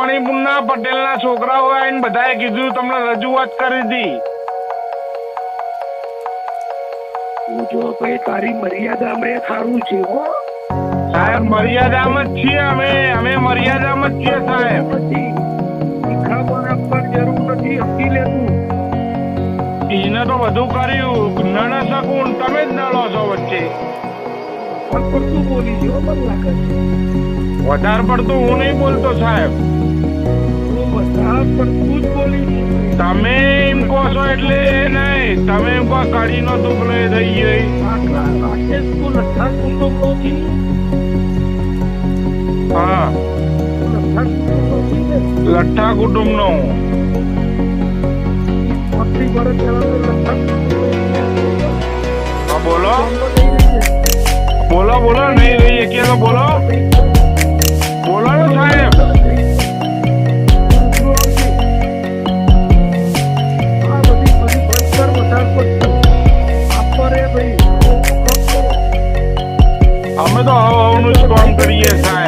મણિપુરના પટેલના છોકરાઓ આવીને બધાએ કીધું તમને રજૂઆત કરી હતી જો ભાઈ તારી મર્યાદા મેં સારું છે હો. સાહેબ મર્યાદામાં જ છીએ અમે અમે મર્યાદામાં જ છીએ સાહેબ. જરૂર નથી સમજી લે તું. એને તો બધું કર્યું. નડે શકું તમે જ નડો છો વચ્ચે. વધારે પડતું હું નહીં બોલતો સાહેબ. તમે એમ કહો છો એટલે નહીં. તમે એમ કહો કડીનો દુઃખ લઈ થઈ ગઈ લઠ્ઠા છી ને બોલો. બોલો બોલો, નહીં રહી કે બોલો. અમે તો હવ હવનું જ કામ કરીએ સાહેબ